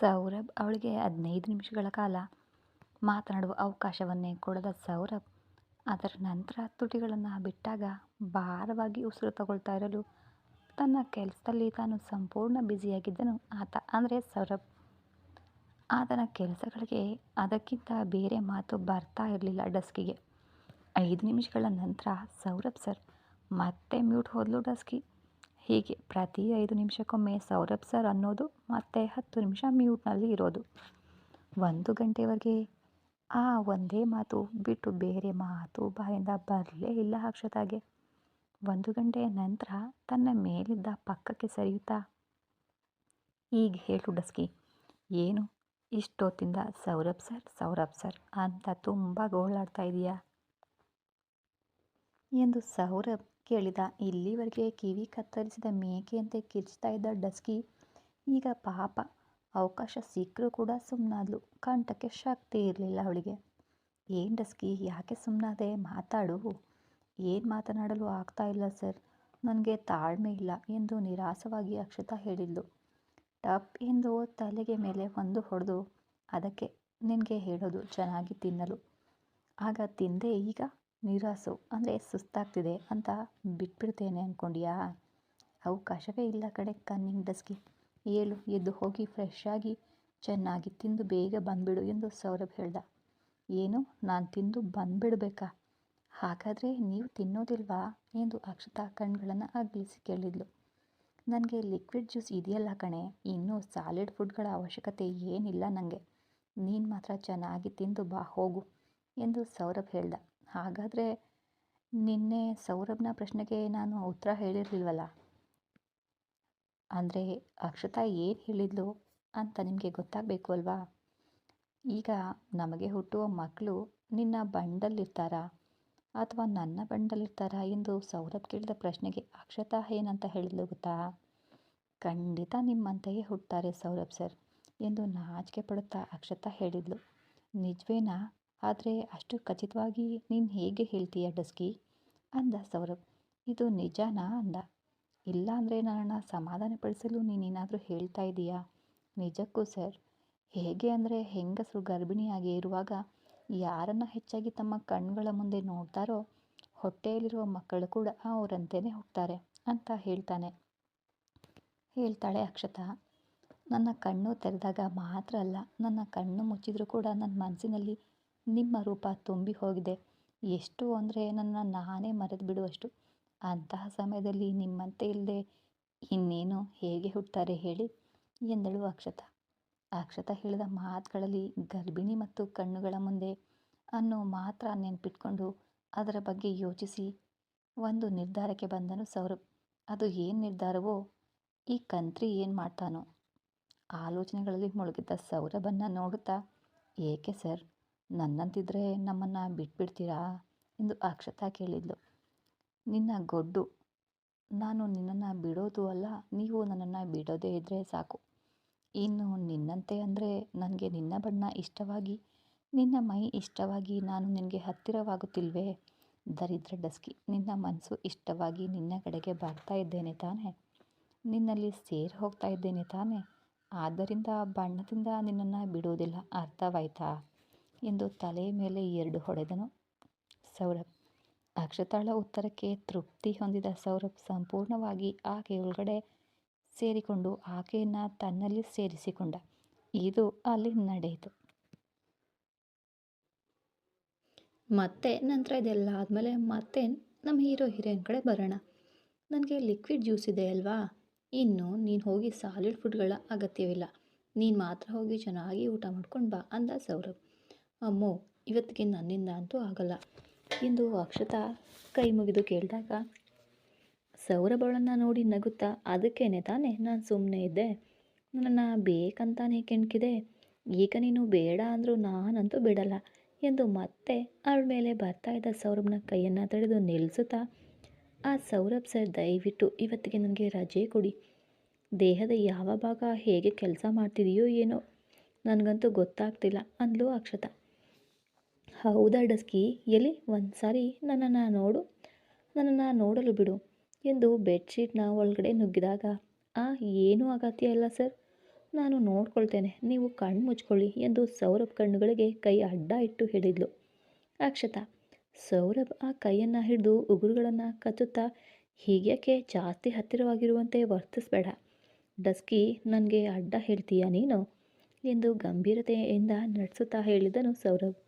ಸೌರಭ್ ಅವಳಿಗೆ ಹದಿನೈದು ನಿಮಿಷಗಳ ಕಾಲ ಮಾತನಾಡುವ ಅವಕಾಶವನ್ನೇ ಕೊಡದ ಸೌರಭ್, ಅದರ ನಂತರ ತುಟಿಗಳನ್ನು ಬಿಟ್ಟಾಗ ಭಾರವಾಗಿ ಉಸಿರು ತಗೊಳ್ತಾ ಇರಲು ತನ್ನ ಕೆಲಸದಲ್ಲಿ ತಾನು ಸಂಪೂರ್ಣ ಬ್ಯುಸಿಯಾಗಿದ್ದನು ಆತ ಅಂದರೆ ಸೌರಭ್. ಆತನ ಕೆಲಸಗಳಿಗೆ ಅದಕ್ಕಿಂತ ಬೇರೆ ಮಾತು ಬರ್ತಾ ಇರಲಿಲ್ಲ ಡಸ್ಕಿಗೆ. ಐದು ನಿಮಿಷಗಳ ನಂತರ ಸೌರಭ್ ಸರ್ ಮತ್ತೆ ಮ್ಯೂಟ್ ಹೋದಲು ಡಸ್ಕಿ. ಹೀಗೆ ಪ್ರತಿ ಐದು ನಿಮಿಷಕ್ಕೊಮ್ಮೆ ಸೌರಭ್ ಸರ್ ಅನ್ನೋದು, ಮತ್ತೆ ಹತ್ತು ನಿಮಿಷ ಮ್ಯೂಟ್ನಲ್ಲಿ ಇರೋದು. ಒಂದು ಗಂಟೆವರೆಗೆ ಆ ಒಂದೇ ಮಾತು ಬಿಟ್ಟು ಬೇರೆ ಮಾತು ಬಾಯಿಂದ ಬರಲೇ ಇಲ್ಲ ಅಕ್ಷತಾಗೆ. ಒಂದು ಗಂಟೆಯ ನಂತರ ತನ್ನ ಮೇಲಿದ್ದ ಪಕ್ಕಕ್ಕೆ ಸರಿಯುತ್ತಾ ಈಗ ಹೇಳು ಡಸ್ಕಿ, ಏನು ಇಷ್ಟೊತ್ತಿಂದ ಸೌರಭ್ ಸರ್ ಸೌರಭ್ ಸರ್ ಅಂತ ತುಂಬ ಗೋಳಾಡ್ತಾ ಇದೆಯಾ? ಎಂದು ಸೌರಭ್ ಕೇಳಿದ. ಇಲ್ಲಿವರೆಗೆ ಕಿವಿ ಕತ್ತರಿಸಿದ ಮೇಕೆಯಂತೆ ಕಿರ್ಚ್ತಾ ಇದ್ದ ಡಸ್ಕಿ. ಈಗ ಪಾಪ, ಅವಕಾಶ ಸಿಕ್ಕರೂ ಕೂಡ ಸುಮ್ಮನಾದ್ಲು ಕಂಠಕ್ಕೆ ಶಕ್ತಿ ಇರಲಿಲ್ಲ ಅವಳಿಗೆ. ಏನು ಡಸ್ಕಿ, ಯಾಕೆ ಸುಮ್ಮನಾದೆ ಮಾತಾಡು. ಏನು ಮಾತನಾಡಲು ಆಗ್ತಾ ಇಲ್ಲ ಸರ್. ನನಗೆ ತಾಳ್ಮೆ ಇಲ್ಲ ಎಂದು ನಿರಾಸವಾಗಿ ಅಕ್ಷತಾ ಹೇಳಿದ್ಲು. ಟಪ್ ಎಂದು ತಲೆಗೆ ಮೇಲೆ ಒಂದು ಹೊಡೆದು, ಅದಕ್ಕೆ ನಿನಗೆ ಹೇಳೋದು ಚೆನ್ನಾಗಿ ತಿನ್ನಲು. ಆಗ ತಿಂದೆ ಈಗ? ನಿರಾಸು ಅಂದರೆ ಸುಸ್ತಾಗ್ತಿದೆ ಅಂತ ಬಿಟ್ಬಿಡ್ತೇನೆ ಅಂದ್ಕೊಂಡ್ಯಾ ಅವಕಾಶವೇ ಇಲ್ಲ ಕಡೆ ಕನ್ನಿಂಗ್ ಡಸ್ಗೆ. ಏಳು, ಎದ್ದು ಹೋಗಿ ಫ್ರೆಶ್ ಆಗಿ ಚೆನ್ನಾಗಿ ತಿಂದು ಬೇಗ ಬಂದ್ಬಿಡು ಎಂದು ಸೌರಭ್ ಹೇಳ್ದ. ಏನು, ನಾನು ತಿಂದು ಬಂದ್ಬಿಡ್ಬೇಕಾ? ಹಾಗಾದರೆ ನೀವು ತಿನ್ನೋದಿಲ್ವಾ? ಎಂದು ಅಕ್ಷತಾ ಕಣ್ಗಳನ್ನು ಅಗಲಿಸಿ ಕೇಳಿದ್ಲು. ನನಗೆ ಲಿಕ್ವಿಡ್ ಜ್ಯೂಸ್ ಇದೆಯಲ್ಲ ಕಣೆ, ಇನ್ನೂ ಸಾಲಿಡ್ ಫುಡ್ಗಳ ಅವಶ್ಯಕತೆ ಏನಿಲ್ಲ ನನಗೆ ನೀನು ಮಾತ್ರ ಚೆನ್ನಾಗಿ ತಿಂದು ಬಾ, ಹೋಗು ಎಂದು ಸೌರಭ್ ಹೇಳ್ದ. ಹಾಗಾದರೆ ನಿನ್ನೆ ಸೌರಭ್ನ ಪ್ರಶ್ನೆಗೆ ನಾನು ಉತ್ತರ ಹೇಳಿರಲಿಲ್ವಲ್ಲ? ಅಂದರೆ ಅಕ್ಷತಾ ಏನು ಹೇಳಿದ್ಲು ಅಂತ ನಿಮಗೆ ಗೊತ್ತಾಗಬೇಕು ಅಲ್ವಾ? ಈಗ ನಮಗೆ ಹುಟ್ಟುವ ಮಕ್ಕಳು ನಿನ್ನ ಬಂಡಲ್ಲಿರ್ತಾರಾ? ಅಥವಾ ನನ್ನ ಬಂಡಲ್ಲಿರ್ತಾರಾ ಎಂದು ಸೌರಭ್ ಕೇಳಿದ ಪ್ರಶ್ನೆಗೆ ಅಕ್ಷತಾ ಏನಂತ ಹೇಳಿದ್ಲು ಗೊತ್ತಾ? ಖಂಡಿತ ನಿಮ್ಮಂತೆಯೇ ಹುಟ್ಟುತ್ತಾರೆ ಸೌರಭ್ ಸರ್ ಎಂದು ನಾಚಿಕೆ ಪಡುತ್ತಾ ಅಕ್ಷತಾ ಹೇಳಿದ್ಲು. ನಿಜವೇನಾ? ಆದರೆ ಅಷ್ಟು ಖಚಿತವಾಗಿ ನೀನು ಹೇಗೆ ಹೇಳ್ತೀಯ ಡಸ್ಕಿ? ಅಂದ ಸೌರಭ್. ಇದು ನಿಜನಾ ಅಂದ. ಇಲ್ಲ ಅಂದರೆ ನನ್ನನ್ನು ಸಮಾಧಾನಪಡಿಸಲು ನೀನೇನಾದರೂ ಹೇಳ್ತಾ ಇದೀಯಾ? ನಿಜಕ್ಕೂ ಸರ್. ಹೇಗೆ ಅಂದರೆ ಹೆಂಗಸರು ಗರ್ಭಿಣಿಯಾಗಿ ಇರುವಾಗ ಯಾರನ್ನು ಹೆಚ್ಚಾಗಿ ತಮ್ಮ ಕಣ್ಗಳ ಮುಂದೆ ನೋಡ್ತಾರೋ ಹೊಟ್ಟೆಯಲ್ಲಿರುವ ಮಕ್ಕಳು ಕೂಡ ಅವರಂತೆಯೇ ಹೋಗ್ತಾರೆ ಅಂತ ಹೇಳ್ತಾನೆ. ಹೇಳ್ತಾಳೆ ಅಕ್ಷತಾ. ನನ್ನ ಕಣ್ಣು ತೆರೆದಾಗ ಮಾತ್ರ ಅಲ್ಲ, ನನ್ನ ಕಣ್ಣು ಮುಚ್ಚಿದರೂ ಕೂಡ ನನ್ನ ಮನಸ್ಸಿನಲ್ಲಿ ನಿಮ್ಮ ರೂಪ ತುಂಬಿ ಹೋಗಿದೆ. ಎಷ್ಟು ಅಂದರೆ ನನ್ನ ನಾನೇ ಮರೆತು ಬಿಡುವಷ್ಟು. ಅಂತಹ ಸಮಯದಲ್ಲಿ ನಿಮ್ಮಂತೆ ಇಲ್ಲದೆ ಇನ್ನೇನು ಹೇಗೆ ಹುಟ್ಟುತ್ತಾರೆ ಹೇಳಿ? ಎಂದಳು ಅಕ್ಷತ. ಅಕ್ಷತ ಹೇಳಿದ ಮಾತುಗಳಲ್ಲಿ ಗರ್ಭಿಣಿ ಮತ್ತು ಕಣ್ಣುಗಳ ಮುಂದೆ ಅನ್ನೋ ಮಾತ್ರ ನೆನ್ಪಿಟ್ಕೊಂಡು ಅದರ ಬಗ್ಗೆ ಯೋಚಿಸಿ ಒಂದು ನಿರ್ಧಾರಕ್ಕೆ ಬಂದನು ಸೌರಭ್. ಅದು ಏನು ನಿರ್ಧಾರವೋ, ಈ ಕಂತ್ರಿ ಏನು ಮಾಡ್ತಾನೋ? ಆಲೋಚನೆಗಳಲ್ಲಿ ಮುಳುಗಿದ್ದ ಸೌರಭನ್ನು ನೋಡುತ್ತಾ, ಏಕೆ ಸರ್? ನನ್ನಂತಿದ್ರೆ ನಮ್ಮನ್ನು ಬಿಟ್ಬಿಡ್ತೀರಾ? ಎಂದು ಅಕ್ಷತಾ ಕೇಳಿದ್ಲು. ನಿನ್ನ ಗೊಡ್ಡು. ನಾನು ನಿನ್ನನ್ನು ಬಿಡೋದು ಅಲ್ಲ, ನೀವು ನನ್ನನ್ನು ಬಿಡೋದೇ ಇದ್ದರೆ ಸಾಕು. ಇನ್ನು ನಿನ್ನಂತೆ ಅಂದರೆ ನನಗೆ ನಿನ್ನ ಬಣ್ಣ ಇಷ್ಟವಾಗಿ, ನಿನ್ನ ಮೈ ಇಷ್ಟವಾಗಿ ನಾನು ನಿನಗೆ ಹತ್ತಿರವಾಗುತ್ತಿಲ್ವೇ? ದರಿದ್ರ ಡಸ್ಕಿ, ನಿನ್ನ ಮನಸ್ಸು ಇಷ್ಟವಾಗಿ ನಿನ್ನ ಕಡೆಗೆ ಬರ್ತಾ ಇದ್ದೇನೆ ತಾನೇ. ನಿನ್ನಲ್ಲಿ ಸೇರಿ ಹೋಗ್ತಾ ಇದ್ದೇನೆ ತಾನೇ. ಆದ್ದರಿಂದ ಬಣ್ಣದಿಂದ ನಿನ್ನನ್ನು ಬಿಡುವುದಿಲ್ಲ ಅರ್ಥವಾಯ್ತಾ? ಎಂದು ತಲೆ ಮೇಲೆ ಎರಡು ಹೊಡೆದನು. ಸೌರಭ್, ಅಕ್ಷತಾಳ ಉತ್ತರಕ್ಕೆ ತೃಪ್ತಿ ಹೊಂದಿದ ಸೌರಭ್ ಸಂಪೂರ್ಣವಾಗಿ ಆಕೆಯೊಳಗಡೆ ಸೇರಿಕೊಂಡು ಆಕೆಯನ್ನು ತನ್ನಲ್ಲಿ ಸೇರಿಸಿಕೊಂಡ. ಇದು ಅಲ್ಲಿ ನಡೆಯಿತು. ಮತ್ತೆ ನಂತರ ಇದೆಲ್ಲ ಆದಮೇಲೆ ಮತ್ತೆ ನಮ್ಮ ಹೀರೋ ಹೀರೋಯಿನ್ ಕಡೆ ಬರೋಣ. ನನಗೆ ಲಿಕ್ವಿಡ್ ಜ್ಯೂಸ್ ಇದೆ ಅಲ್ವಾ? ಇನ್ನು ನೀನು ಹೋಗಿ ಸಾಲಿಡ್ ಫುಡ್ಗಳ ಅಗತ್ಯವಿಲ್ಲ. ನೀನು ಮಾತ್ರ ಹೋಗಿ ಚೆನ್ನಾಗಿ ಊಟ ಮಾಡ್ಕೊಂಡು ಬಾ ಅಂದ ಸೌರಭ್. ಅಮ್ಮೋ, ಇವತ್ತಿಗೆ ನನ್ನಿಂದ ಅಂತೂ ಆಗಲ್ಲ. ಎಂದು ಅಕ್ಷತಾ ಕೈ ಮುಗಿದು ಕೇಳಿದಾಗ ಸೌರಭಳನ್ನು ನೋಡಿ ನಗುತ್ತಾ, ಅದಕ್ಕೇನೆ ತಾನೆ ನಾನು ಸುಮ್ಮನೆ ಇದ್ದೆ. ನನ್ನನ್ನು ಬೇಕಂತಾನೆ ಕೆಣಕಿದೆ. ಈಗ ನೀನು ಬೇಡ ಅಂದರೂ ನಾನಂತೂ ಬಿಡಲ್ಲ ಎಂದು ಮತ್ತೆ ಅವಳ ಮೇಲೆ ಬರ್ತಾ ಇದ್ದ ಸೌರಭ್ನ ಕೈಯನ್ನು ತಡೆದು ನಿಲ್ಲಿಸುತ್ತಾ ಆ ಸೌರಭ್ ಸರ್ ದಯವಿಟ್ಟು ಇವತ್ತಿಗೆ ನನಗೆ ರಜೆ ಕೊಡಿ. ದೇಹದ ಯಾವ ಭಾಗ ಹೇಗೆ ಕೆಲಸ ಮಾಡ್ತಿದೆಯೋ ಏನೋ, ನನಗಂತೂ ಗೊತ್ತಾಗ್ತಿಲ್ಲ ಅಂದ್ಲು ಅಕ್ಷತಾ. ಹೌದಾ ಡಸ್ಕಿ? ಎಲ್ಲಿ? ಒಂದು ಸಾರಿ ನನ್ನನ್ನು ನೋಡು. ನನ್ನನ್ನು ನೋಡಲು ಬಿಡು. ಎಂದು ಬೆಡ್ಶೀಟ್ನ ಒಳಗಡೆ ನುಗ್ಗಿದಾಗ, ಆ, ಏನೂ ಆಗತ್ಯ ಇಲ್ಲ ಸರ್. ನಾನು ನೋಡ್ಕೊಳ್ತೇನೆ. ನೀವು ಕಣ್ಣು ಮುಚ್ಕೊಳ್ಳಿ ಎಂದು ಸೌರಭ್ ಕಣ್ಣುಗಳಿಗೆ ಕೈ ಅಡ್ಡ ಇಟ್ಟು ಹೇಳಿದ್ಲು. ಅಕ್ಷತಾ, ಸೌರಭ್ ಆ ಕೈಯನ್ನು ಹಿಡಿದು ಉಗುರುಗಳನ್ನು ಕಚ್ಚುತ್ತಾ ಹೀಗ್ಯಾಕೆ ಜಾಸ್ತಿ ಹತ್ತಿರವಾಗಿರುವಂತೆ ವರ್ತಿಸ್ಬೇಡ. ಡಸ್ಕಿ, ನನಗೆ ಅಡ್ಡ ಹೇಳ್ತೀಯಾ ನೀನು? ಎಂದು ಗಂಭೀರತೆಯಿಂದ ನಡೆಸುತ್ತಾ ಹೇಳಿದನು ಸೌರಭ್.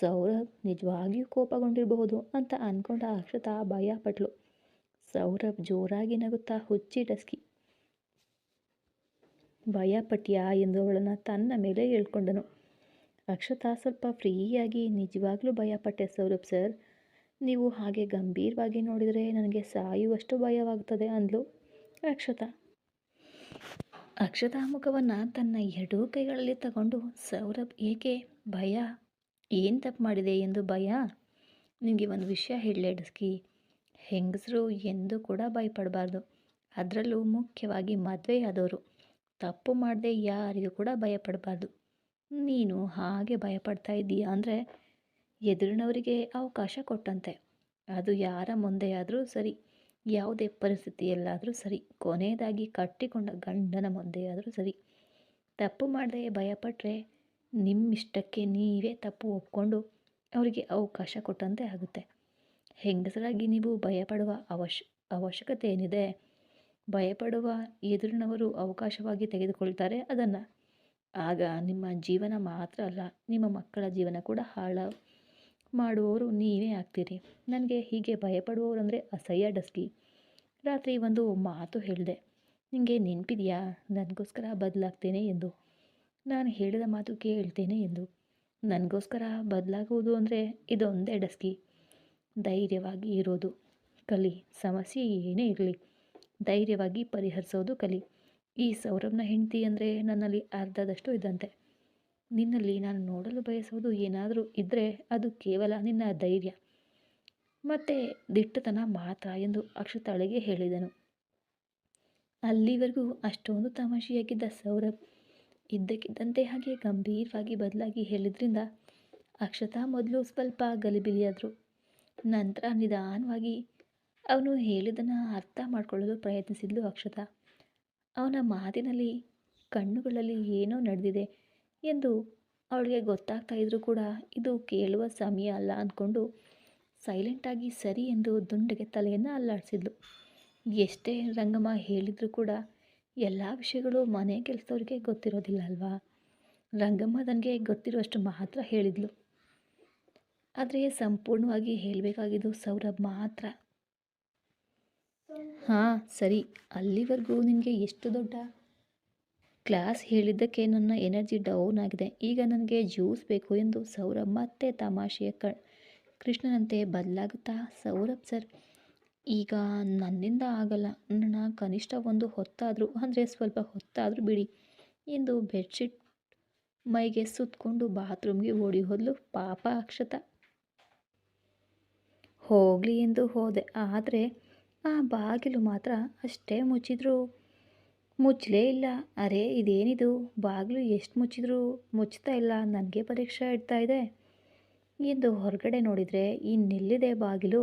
ಸೌರಭ್ ನಿಜವಾಗಿಯೂ ಕೋಪಗೊಂಡಿರಬಹುದು ಅಂತ ಅಂದ್ಕೊಂಡ ಅಕ್ಷತಾ ಭಯಪಟ್ಲು ಸೌರಭ್ ಜೋರಾಗಿ ನಗುತ್ತಾ ಹುಚ್ಚಿ ಡಸ್ಕಿ. ಭಯಪಟ್ಯಾ ಎಂದು ಅವಳನ್ನು ತನ್ನ ಮೇಲೆ ಹೇಳ್ಕೊಂಡನು. ಅಕ್ಷತಾ ಸ್ವಲ್ಪ ಫ್ರೀಯಾಗಿ ನಿಜವಾಗ್ಲೂ ಭಯಪಟ್ಟೆ ಸೌರಭ್ ಸರ್. ನೀವು ಹಾಗೆ ಗಂಭೀರವಾಗಿ ನೋಡಿದರೆ ನನಗೆ ಸಾಯುವಷ್ಟು ಭಯವಾಗ್ತದೆ ಅಂದ್ಲು ಅಕ್ಷತಾ. ಅಕ್ಷತಾ ಮುಖವನ್ನು ತನ್ನ ಎರಡೂ ಕೈಗಳಲ್ಲಿ ತಗೊಂಡು ಸೌರಭ್ ಏಕೆ ಭಯ ಏನು ತಪ್ಪು ಮಾಡಿದೆ ಎಂದು ಭಯ? ನಿಮಗೆ ಒಂದು ವಿಷಯ ಹೇಳಲೇ ಡಸ್ಕಿ. ಹೆಂಗಸರು ಎಂದೂ ಕೂಡ ಭಯಪಡಬಾರ್ದು. ಅದರಲ್ಲೂ ಮುಖ್ಯವಾಗಿ ಮದುವೆಯಾದವರು ತಪ್ಪು ಮಾಡದೆ ಯಾರಿಗೂ ಕೂಡ ಭಯಪಡಬಾರ್ದು. ನೀನು ಹಾಗೆ ಭಯಪಡ್ತಾ ಇದ್ದೀಯಾ ಅಂದರೆ ಎದುರಿನವರಿಗೆ ಅವಕಾಶ ಕೊಟ್ಟಂತೆ. ಅದು ಯಾರ ಮುಂದೆಯಾದರೂ ಸರಿ, ಯಾವುದೇ ಪರಿಸ್ಥಿತಿಯಲ್ಲಾದರೂ ಸರಿ, ಕೊನೆಯದಾಗಿ ಕಟ್ಟಿಕೊಂಡ ಗಂಡನ ಮುಂದೆಯಾದರೂ ಸರಿ. ತಪ್ಪು ಮಾಡದೆ ಭಯಪಟ್ಟರೆ ನಿಮ್ಮಿಷ್ಟಕ್ಕೆ ನೀವೇ ತಪ್ಪು ಒಪ್ಕೊಂಡು ಅವರಿಗೆ ಅವಕಾಶ ಕೊಟ್ಟಂತೆ ಆಗುತ್ತೆ. ಹೆಂಗಸರಾಗಿ ನೀವು ಭಯಪಡುವ ಅವಶ್ಯ ಅವಶ್ಯಕತೆ ಏನಿದೆ ಭಯಪಡುವ ಎದುರಿನವರು ಅವಕಾಶವಾಗಿ ತೆಗೆದುಕೊಳ್ತಾರೆ ಅದನ್ನು. ಆಗ ನಿಮ್ಮ ಜೀವನ ಮಾತ್ರ ಅಲ್ಲ, ನಿಮ್ಮ ಮಕ್ಕಳ ಜೀವನ ಕೂಡ ಹಾಳು ಮಾಡುವವರು ನೀವೇ ಆಗ್ತೀರಿ. ನನಗೆ ಹೀಗೆ ಭಯಪಡುವವರು ಅಂದರೆ ಅಸಹ್ಯ ಡಸ್ಕಿ. ರಾತ್ರಿ ಒಂದು ಮಾತು ಹೇಳಿದೆ ನಿಮಗೆ ನೆನಪಿದೆಯಾ? ನನಗೋಸ್ಕರ ಬದಲಾಗ್ತೇನೆ ಎಂದು. ನಾನು ಹೇಳಿದ ಮಾತು ಕೇಳ್ತೇನೆ ಎಂದು. ನನಗೋಸ್ಕರ ಬದಲಾಗುವುದು ಅಂದರೆ ಇದೊಂದೇ ಡಸ್ಕಿ. ಧೈರ್ಯವಾಗಿ ಇರೋದು ಕಲಿ. ಸಮಸ್ಯೆ ಏನೇ ಇರಲಿ, ಧೈರ್ಯವಾಗಿ ಪರಿಹರಿಸೋದು ಕಲಿ. ಈ ಸೌರಭ್ನ ಹೆಂಡತಿ ಅಂದರೆ ನನ್ನಲ್ಲಿ ಅರ್ಧದಷ್ಟು ಇದ್ದಂತೆ. ನಿನ್ನಲ್ಲಿ ನಾನು ನೋಡಲು ಬಯಸೋದು ಏನಾದರೂ ಇದ್ದರೆ ಅದು ಕೇವಲ ನಿನ್ನ ಧೈರ್ಯ. ಮತ್ತು ದಿಟ್ಟತನ ಮಾತ್ರ ಎಂದು ಅಕ್ಷತಾಳಿಗೆ ಹೇಳಿದನು. ಅಲ್ಲಿವರೆಗೂ ಅಷ್ಟೊಂದು ತಮಾಷೆಯಾಗಿದ್ದ ಸೌರಭ್ ಇದ್ದಕ್ಕಿದ್ದಂತೆ ಹಾಗೆ ಗಂಭೀರವಾಗಿ ಬದಲಾಗಿ ಹೇಳಿದ್ರಿಂದ ಅಕ್ಷತಾ ಮೊದಲು ಸ್ವಲ್ಪ ಗಲಿಬಿಲಿಯಾದರು. ನಂತರ ನಿಧಾನವಾಗಿ ಅವನು ಹೇಳಿದ್ದನ್ನು ಅರ್ಥ ಮಾಡಿಕೊಳ್ಳಲು ಪ್ರಯತ್ನಿಸಿದ್ಲು ಅಕ್ಷತಾ. ಅವನ ಮಾತಿನಲ್ಲಿ, ಕಣ್ಣುಗಳಲ್ಲಿ ಏನೋ ನಡೆದಿದೆ ಎಂದು ಅವಳಿಗೆ ಗೊತ್ತಾಗ್ತಾ ಇದ್ರೂ ಕೂಡ ಇದು ಕೇಳುವ ಸಮಯ ಅಲ್ಲ ಅಂದ್ಕೊಂಡು ಸೈಲೆಂಟಾಗಿ ಸರಿ ಎಂದು ದುಂಡಗೆ ತಲೆಯನ್ನು ಅಲ್ಲಾಡಿಸಿದ್ಲು. ಎಷ್ಟೇ ರಂಗಮ್ಮ ಹೇಳಿದರೂ ಕೂಡ ಎಲ್ಲ ವಿಷಯಗಳು ಮನೆ ಕೆಲಸದವ್ರಿಗೆ ಗೊತ್ತಿರೋದಿಲ್ಲ ಅಲ್ವಾ? ರಂಗಮ್ಮ ನನಗೆ ಗೊತ್ತಿರುವಷ್ಟು ಮಾತ್ರ ಹೇಳಿದ್ಲು. ಆದರೆ ಸಂಪೂರ್ಣವಾಗಿ ಹೇಳಬೇಕಾಗಿದ್ದು ಸೌರಭ್ ಮಾತ್ರ. ಹಾಂ, ಸರಿ. ಅಲ್ಲಿವರೆಗೂ ನಿನಗೆ ಎಷ್ಟು ದೊಡ್ಡ ಕ್ಲಾಸ್ ಹೇಳಿದ್ದಕ್ಕೆ ನನ್ನ ಎನರ್ಜಿ ಡೌನ್ ಆಗಿದೆ. ಈಗ ನನಗೆ ಜ್ಯೂಸ್ ಬೇಕು ಎಂದು ಸೌರಭ್ ಮತ್ತೆ ತಮಾಷೆಯ ಕ, ಕೃಷ್ಣನಂತೆ ಬದಲಾಗುತ್ತಾ, ಸೌರಭ್ ಸರ್ ಈಗ ನನ್ನಿಂದ ಆಗಲ್ಲ. ನನ್ನ ಕನಿಷ್ಠ ಒಂದು ಹೊತ್ತಾದರೂ, ಅಂದರೆ ಸ್ವಲ್ಪ ಹೊತ್ತಾದರೂ ಬಿಡಿ. ಎಂದು ಬೆಡ್ಶೀಟ್ ಮೈಗೆ ಸುತ್ತಕೊಂಡು ಬಾತ್ರೂಮ್ಗೆ ಓಡಿ ಹೋದಲು ಪಾಪ ಅಕ್ಷತ. ಹೋಗಲಿ ಎಂದು ಹೋದೆ. ಆದರೆ ಆ ಬಾಗಿಲು ಮಾತ್ರ ಅಷ್ಟೇ ಮುಚ್ಚಿದ್ರು ಮುಚ್ಚಲೇ ಇಲ್ಲ. ಅರೆ, ಇದೇನಿದು? ಬಾಗಿಲು ಎಷ್ಟು ಮುಚ್ಚಿದ್ರು ಮುಚ್ತಾ ಇಲ್ಲ. ನನಗೆ ಪರೀಕ್ಷೆ ಇಡ್ತಾ ಇದೆ. ಎಂದು ಹೊರಗಡೆ ನೋಡಿದರೆ, ಇನ್ನೆಲ್ಲಿದೆ ಬಾಗಿಲು?